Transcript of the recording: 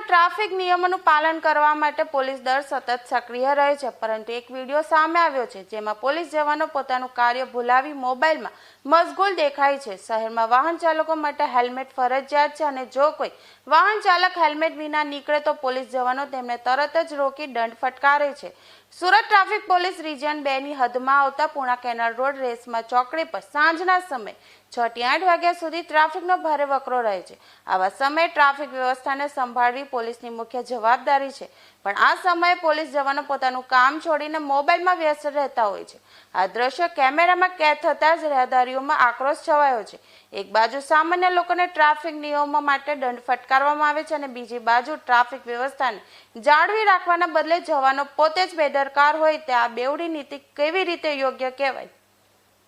Traffic નિયમોનું પાલન કરવા માટે પોલીસ દળ સતત સક્રિય રહે છે, પરંતુ એક વીડિયો સામે આવ્યો છે જેમાં પોલીસ જવાનો પોતાનું કાર્ય ભૂલાવી મોબાઈલમાં મશગુલ દેખાય છે. શહેરમાં વાહન ચાલકો માટે હેલ્મેટ ફરજિયાત છે અને જો કોઈ વાહન ચાલક હેલ્મેટ વિના નીકળે તો પોલીસ જવાનો તેમને તરત જ રોકી દંડ ફટકારે છે. સુરત ટ્રાફિક પોલીસ રિજિયન બે ની હદમાં આવતા પૂણા કેનાલ રોડ રેસમાં ચોકડી પર સાંજના સમયે છ થી આઠ વાગ્યા સુધી ટ્રાફિકનો ભારે વકરો રહે છે. આવા સમયે ટ્રાફિક વ્યવસ્થાને સંભાળવી પોલીસની મુખ્ય જવાબદારી છે. પણ આ સમયે પોલીસ જવાનો પોતાનું કામ છોડીને મોબાઈલમાં વ્યસ્ત રહેતા હોય છે. આ દ્રશ્ય કેમેરામાં કેદ થતાં જ રહેદારીઓમાં આક્રોશ છવાયો છે. એક બાજુ સામાન્ય લોકોને ટ્રાફિક નિયમો માટે દંડ ફટકારવામાં આવે છે અને બીજી બાજુ ટ્રાફિક વ્યવસ્થાને જાળવી રાખવાના બદલે જવાનો પોતે જ બેદરકાર હોય તે આ બેવડી નીતિ કેવી રીતે યોગ્ય કહેવાય?